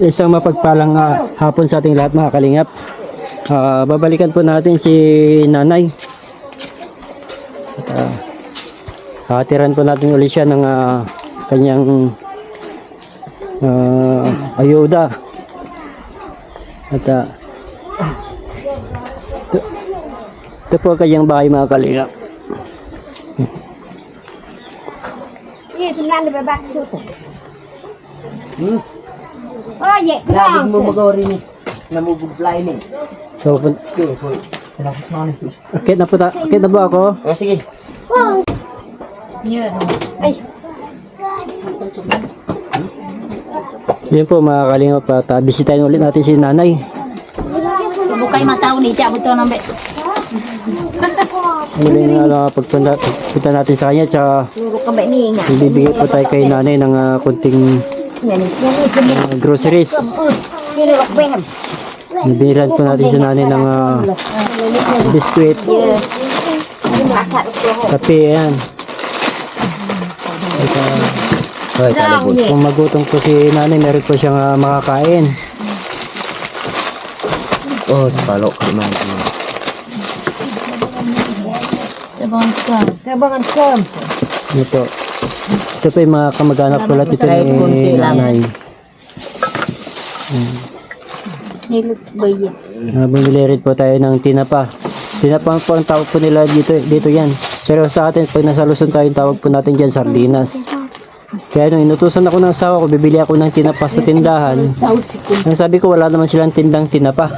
Isang mapagpalang ah, hapon sa ating lahat mga kalingap. Ah, babalikan po natin si nanay. Uh, hatiran po natin ulit siya ng ah, kanyang ah, ayuda. At ah, ito, ito po ang kanyang bahay mga kalingap. Yes, nan ba bak su. Oh, ye, Lagi krang. mo magawari ni. Namubugfly ni. So, pun- Okay, okay. Na po ta- akit na ba ako? Oh, sige. Ay, Yan po mga kalingap at ah, bisitahin ulit natin si nanay. bukay mataw ni cha buto nambe. Muli na uh, pagpunta, pagpunta natin sa kanya tsaka nga. ibibigay po tayo kay nanay ng ah, kunting Ah, groceries. Bibilan po natin si nanay ng ah, biskuit, kape, yan. At, ni. kung magutom po si nanay, meron po siyang ah, makakain. Oh, sepalo. Kumain. Tabangan ka. Tabangan ka. Ito. Ito po yung mga kamag-anak po lahat ito ni nanay. Nilut bayi. Uh, bumili rin po tayo ng tinapa. Tinapa po ang tawag po nila dito, dito yan. Pero sa atin, pag nasa Luzon tayo, tawag po natin dyan sardinas. Kaya nung inutusan ako ng asawa ko, bibili ako ng tinapa sa tindahan. Ang sabi ko, wala naman silang tindang tinapa.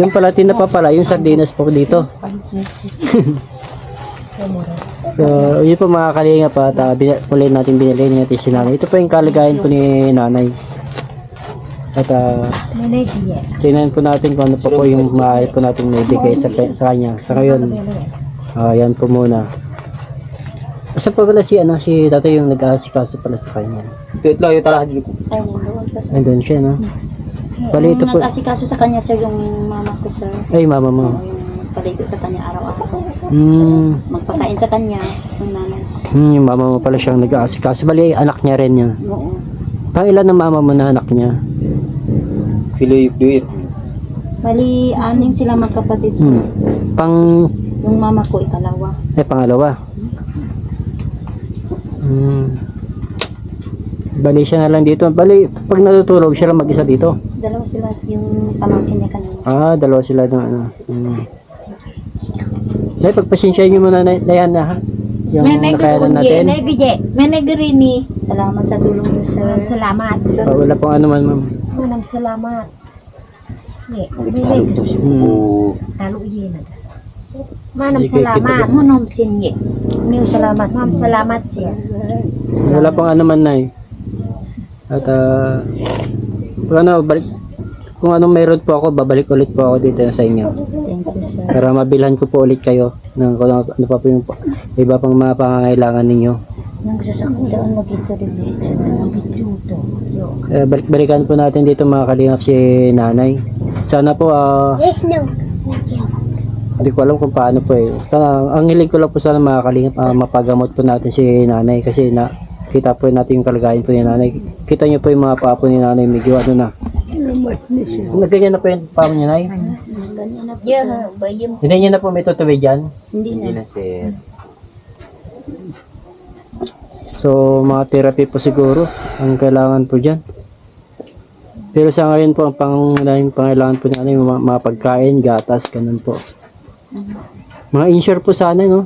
Yung pala tinapa pala, yung sardinas po dito. so, yun po mga kalinga pa, at uh, muli natin binili natin si nanay. Ito po yung kalagayan po ni nanay. At uh, Nanay siya. Tingnan po natin kung ano pa po yung maaari po natin naibigay sa, sa kanya. Sa ngayon, ah yan po muna. Asa pa pala si, ano, si tatay yung nag-aasikaso pala sa kanya. Ito, ito, ito talaga dito. Ay, nandoon pa sa. Nandun siya, no? Bali, ito po. Nag-asikaso sa kanya sir yung mama ko sir. Ay, mama mo. Yung paligo sa kanya araw-araw. Hmm, Magpakain sa kanya yung nanay. hmm, yung mama mo pala siyang nag-aasikaso. Bali, anak niya rin niya. Oo. Pang ilan ng mama mo na anak niya? Filoy, fluid. Bali, anim sila magkapatid sir. Hmm. Pang, Yung mama ko ikalawa. eh, pangalawa. Hmm. Bali siya na lang dito. Bali, pag natutulog siya lang mag-isa dito. Dalawa sila yung pamangkin niya kanina. Ah, dalawa sila ng ano. Mm. Nay, pagpasensya niyo muna na, na yan na ha. Yung nakayanan natin. bije. May nagrini. Salamat sa tulong niyo sir. Salamat. Ah, wala pong ano man, ma'am. Walang salamat. Ye, Hmm. Oh. Talo iye na. Manam salamat. Manom sinye. Niyo salamat. Ma'am salamat siya. Wala pong ano man, Nay. At, kung ano, balik, kung anong meron po ako, babalik ulit po ako dito sa inyo. Thank you sir. Para mabilhan ko po ulit kayo ng kung ano, ano pa po yung iba pang mga pangangailangan ninyo. Nang gusto sa kundaan mo dito rin dito. Bitsuto. Yo. Eh, balik-balikan po natin dito mga kalingap si nanay. Sana po, ah, Yes, no. Hindi ko alam kung paano po eh. Sana, ang hiling ko lang po sana mga kalingap, ah, mapagamot po natin si nanay kasi na kita po natin yung kalagayan po ni nanay. Kita niyo po yung mga paa po ni nanay, medyo ano na. Nagganyan na po yung paa niya nay. Ganyan na po sir. Bayim. Hindi niya na po may tutuwi dyan. Hindi Hindi na. na, sir. So, mga therapy po siguro ang kailangan po dyan. Pero sa ngayon po, ang pangunahing pangailangan po ni nanay, mga, mga pagkain, gatas, ganun po. Mga insure po sana, no?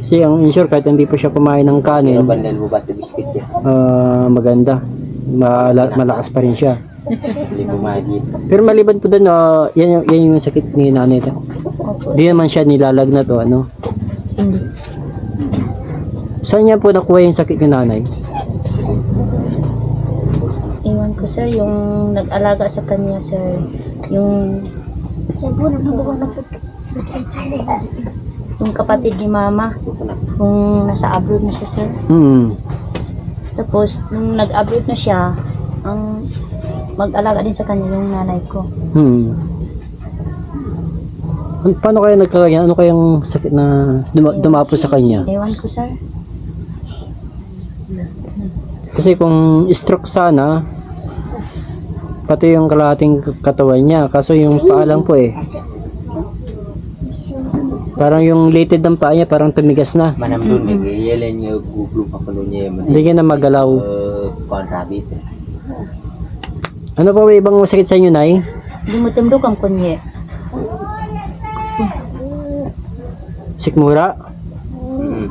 Kasi ang insure, kahit hindi po siya kumain ng kanin, Pero bandal mo ba ito biscuit yan? ah, maganda. Mala- malakas pa rin siya. Hindi mo mahigit. Pero maliban po doon, ah, yan, yung, yan yung sakit ni nanay. Di naman siya nilalagnat o ano. Hindi. Saan niya po nakuha yung sakit ni nanay? Iwan ko sir, yung nag-alaga sa kanya sir, yung yung kapatid ni mama, kung nasa abroad na siya sir. Hmm. Tapos, nung nag-abroad na siya, ang mag-alaga din sa kanya yung nanay ko. Hmm. An- Paano kaya nagkakanya? Ano kayang sakit na duma- dumapo sa kanya? Ewan ko sir. Kasi kung stroke sana, Pati yung kalahating katawan niya. Kaso yung paa lang po eh. Parang yung litid ng paa niya parang tumigas na. Manam dun, nag-yelen niya, guglo pa ko niya. Hindi niya na magalaw. Uh, rabbit. Ano pa ba ibang masakit sa inyo, Nay? Tumdok ang kunye. Sikmura? Mm.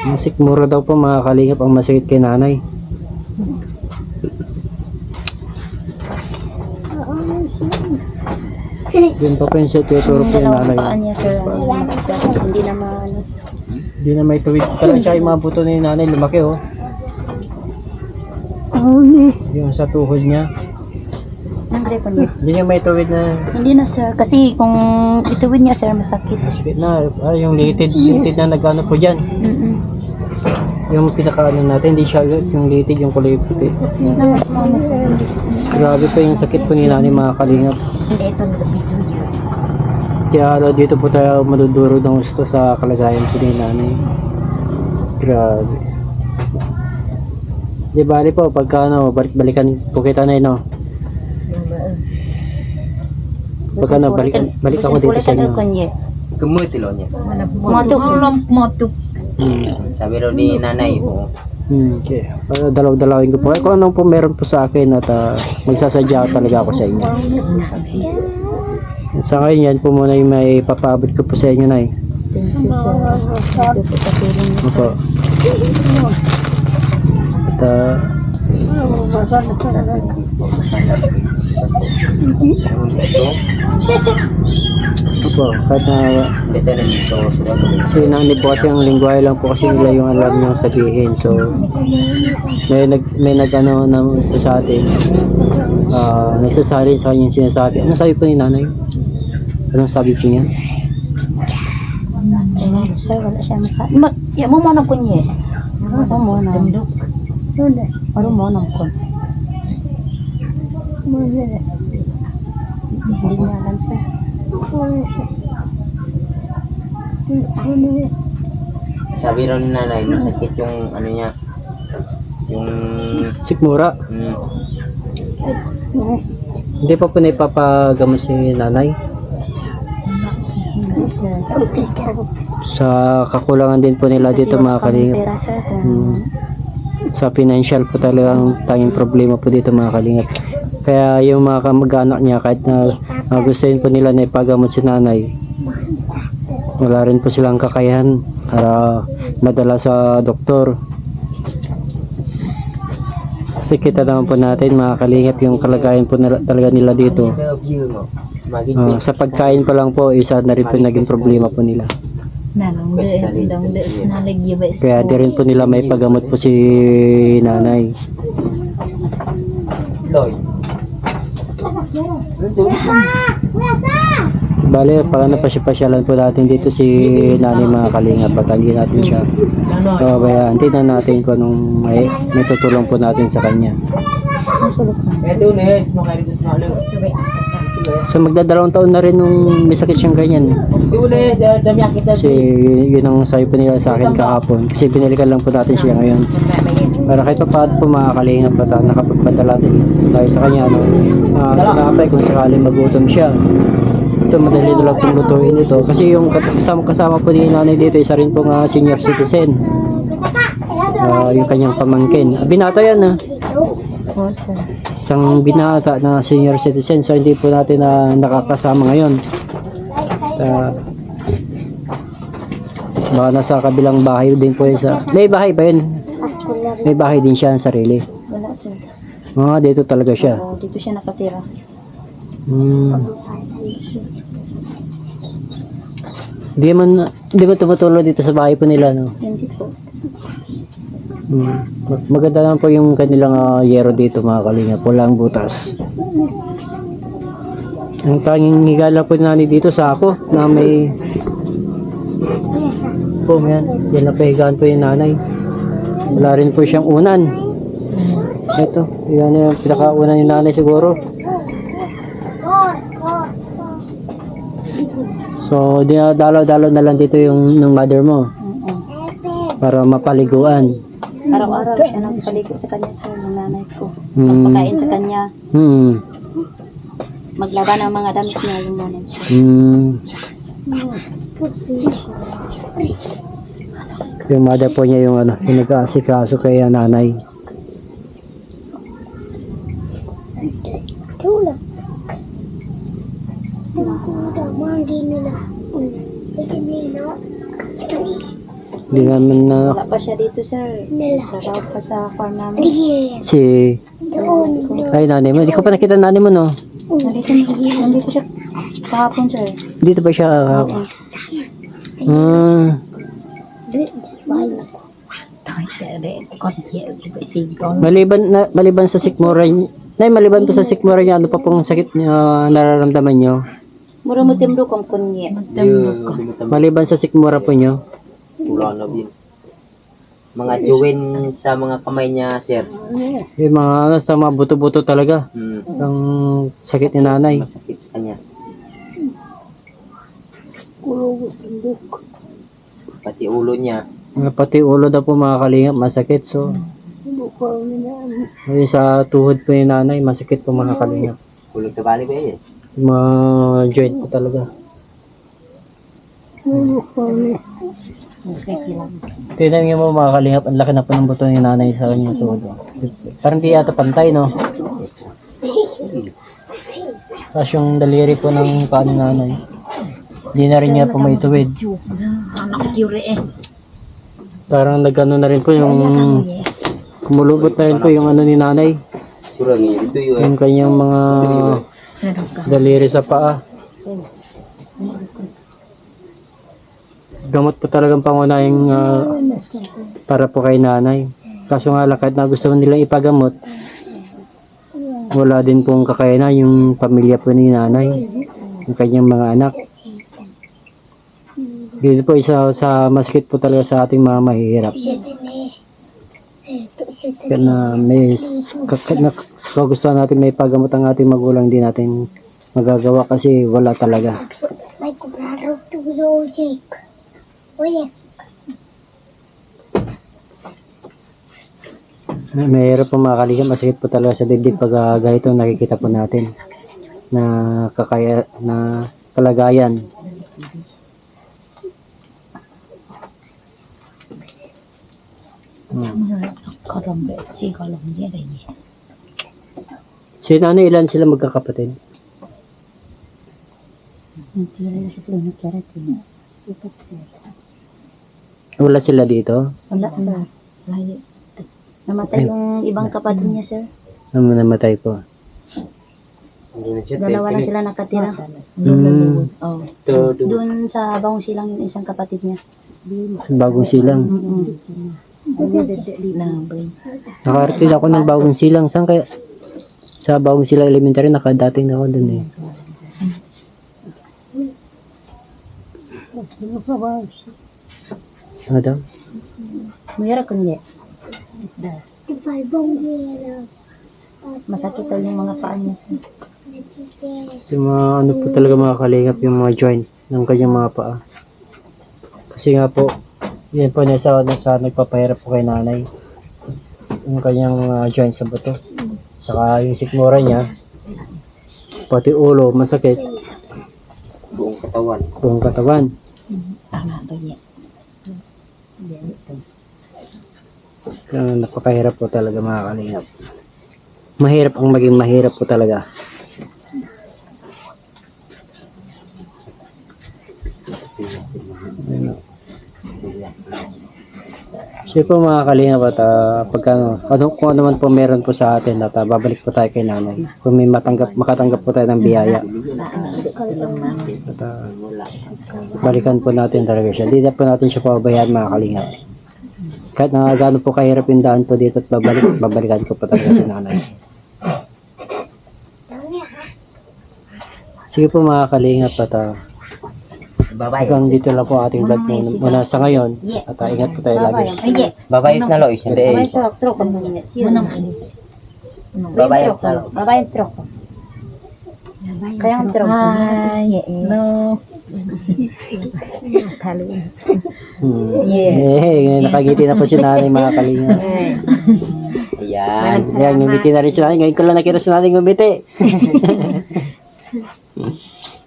Ang sikmura daw po mga kalingap ang masakit kay nanay. Yun pa po yung sa tuturo Yung po yung nanay. niya, sir. ano. Hindi na maano. Hindi na may tuwid. Talagang siya yung mga buto ni nanay lumaki oh. Yung sa tuhod niya. Nangre ko niya. Hindi niya may tuwid na Hindi na, sir. Kasi kung ituwid niya, sir, masakit. masakit na. Ah, yung litid, litid na nagano po dyan. Mm-mm. Yung pinakaano natin, hindi siya yung litid, yung kulay puti. Grabe po yung sakit po ni nanay mga kalingap. Hindi, ito na video niya. Kaya ano, dito po tayo maduduro ng gusto sa kalagayan po ni nanay. Grabe. Di bali po, pagka ano, balik-balikan po kita na no. Pagka ano, balik, balik ako dito sa inyo. Kunye. Kumutilo niya. Motok. Hmm. Sabi raw ni nanay mo, Hmm, okay. Para dalaw-dalawin ko po. Ay, kung anong po meron po sa akin at ah, magsasadya talaga ako sa inyo. At sa ngayon, yan po muna yung may papabot ko po sa inyo na eh. Thank you, sir. Thank you po sa tulong niyo, Opo. At ah, ito, opo, kahit na na. Kasi nanay po kasi ang lingwahe lang po kasi nila yung alam niyang sabihin. So, may nag may nagano na po sa atin. Ah, nagsasalin sa kanya sinasabi. Ano sabi po ni nanay? Anong sabi po niya? Wala siya masabi. Mo mo na kunye. Mo mo na. Ano mo na kun. Hindi niya alam, sir. Sabi raw ni nanay, masakit yung ano niya, yung, Sikmura. mm, Hindi pa po na ipapagamot si nanay. Sa kakulangan din po nila dito mga kalingap. Hmm. Sa financial po talagang tanging problema po dito mga kalingap. Kaya yung mga kamag-anak niya kahit na uh, gustuin po nila na ipagamot si nanay, wala rin po silang kakayahan para madala sa doktor. Kasi kita naman po natin mga kalingap yung kalagayan po nila, talaga nila dito. Ah, sa pagkain pa lang po, isa na rin po naging problema po nila. Nalong de, dong de, naligyo ba is Kaya di rin po nila may pagamot po si nanay. Loy. Bale, para napasya-pasyalan po natin dito si nanay mga kalinga hindi natin siya. So, bayaan, tingnan natin kung anong may, may tutulong po natin sa kanya. Ito na, makaya dito sa halo. So, magdadalawang taon na rin nung may sakit siyang ganyan. Ito na, dami akita. Kasi yun ang sabi po nila sa akin kahapon. Kasi binalikan lang po natin siya ngayon. Para kahit pa paano po mga kalinga pa tayo nakapagpadala din tayo sa kanya. No? Uh, nakapay kung sakaling magutom siya. Ito madali na lang pong lutuin ito. Kasi yung kasama, kasama po ni nanay dito, isa rin pong ah, senior citizen. Ah, yung kanyang pamangkin. Ah, binata yan ah. Po, sir. Isang binata na senior citizen. So hindi po natin na nakakasama ngayon. Ah, baka nasa kabilang bahay din po yun sa... May bahay ba yun? May bahay din siya ng sarili. Wala, sir. Ah, dito talaga siya. O, dito siya nakatira. Hmm. Di man, di ba tumutulong dito sa bahay po nila, no? Hindi po. Mag- Maganda lang po yung kanilang ah, yero dito, mga kalinga. Pulang butas. Ang tanging higala po nani dito sa ako na may po yan. Yan na pahigaan po yung nanay. Wala rin po siyang unan. Ito, yan yung pinakaunan ni nanay siguro. So, dinadalaw-dalaw na lang dito yung ng mother mo para mapaliguan. Araw-araw siya nagpaligo sa kanya ng nanay ko. Hmm. Magpakain sa kanya, Hmm. maglaba ng mga damit niya yung nanay ko. Hmm. Yung mother po niya yung ano, yung nag-aasikaso kay ah, nanay. Hindi naman na Wala pa siya dito sir. Trabaho pa sa farm namin. Si ay nanay mo. Hindi ko pa nakita nanay mo no. Nandito, nandito siya kahapon sir. Dito ba siya? ah, Hmm. Maliban na maliban sa sikmura niya, nay maliban po sa sikmura niya, ano pa pong sakit niya nararamdaman niyo? Mura mo timro kong kunye. Maliban sa sikmura po niyo. Wala na din. Mga juwin sa mga kamay niya, sir. Yung mga ano, sa mga buto-buto talaga. Hmm. Ang sakit ni nanay. Masakit sa kanya. Pati ulo niya. Mga Pati ulo daw po mga kalingap, masakit. So, yung sa tuhod po ni nanay, masakit po mga kalingap. Ulo ka bali ba yun? Mga joint po talaga. Tignan niyo mo mga kalingap, ang laki na po ng buto ni nanay sa kanyang tuhod. Parang di yata pantay, no? Tapos yung daliri po ng paa ni nanay. Hindi na rin niya po may tuwid. Parang nagano na rin po yung kumulubot na rin po yung ano ni nanay. Yung kanyang mga daliri sa paa. Gamot po talagang pangunahing ah, para po kay nanay. Kaso nga lang na gusto nilang ipagamot, wala din pong kakayanan yung pamilya po ni nanay, yung kanyang mga anak. Dito po isa sa masakit po talaga sa ating mga mahihirap. Din din. Kaya na may kagustuhan natin may pagamot ang ating magulang di natin magagawa kasi wala talaga. May kumaro to logic. Oye. Mahirap po mga kaligam, masakit po talaga sa dibdib pag ah, ganito nakikita po natin na kakaya na kalagayan. Hmm. Si nanay ilan sila magkakapatid? Wala sila dito? Wala sir. Namatay yung ibang kapatid niya sir. Naman namatay po. Hindi na. Dalawa lang sila nakatira. Hmm. Oh. Doon sa bawang silang yung isang kapatid niya. Sa bagong silang. Mm-mm. Nakarating ako ng bagong silang. Saan kaya? Sa bagong silang elementary, nakadating na ako dun eh. Ano daw? Mayroon. Ibarbong gila. Masakit daw yung mga paa niya sir. Yung mga ano po talaga mga kalingap, yung mga joint ng kanyang mga paa. Kasi nga po, yan po nasa, nasa nagpapahirap po kay nanay. Yung kanyang mga joint sa buto. Saka yung sikmura niya, pati ulo, masakit, buong katawan. buong katawan. Kaya napakahirap po talaga mga kalingap. Mahirap ang maging mahirap po talaga. Sige po mga kalingap at ah, pagka, ano, kung ano man po meron po sa atin at ah, babalik po tayo kay nanay. Kung may matanggap, makatanggap po tayo ng biyaya. At ah, balikan po natin talaga siya. Hindi na po natin siya pabayaan mga kalingap. Kahit na gaano po kahirap yung daan po dito at babalik, babalikan ko po talaga si nanay. Sige po mga kalingap at ah, Babay. hanggang dito lang po ating vlog muna, muna sa ngayon. At ah, ingat po tayo lagi. Babay na Lois. Hindi eh. Babay trok, trok ang mga Babay Babay trok. na. Babay trok. Kaya ang pero Hi. No. Talo. Hmm. Yeah. Eh, ngayon nakagiti na po si nanay mga kalinga. Yes. Ayan. Yan, ngumiti na rin si nanay. Ngayon ko lang nakita si nanay ngumiti.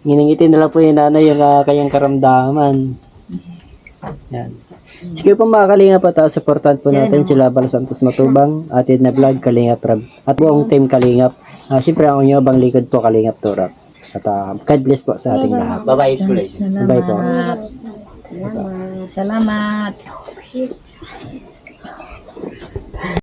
Nginingiti na lang po yung nanay yung uh, kanyang karamdaman. Yan. Sige po mga kalinga pa tayo, supportan po natin sila Bal Santos Matubang, atid na vlog, Kalingap Rab, at buong team Kalingap. Ah, Siyempre ang inyo bang likod po Kalingap Turap. Sa ta, God bless po sa ating lahat. Bye-bye ulit. Bye po. Salamat. Salamat.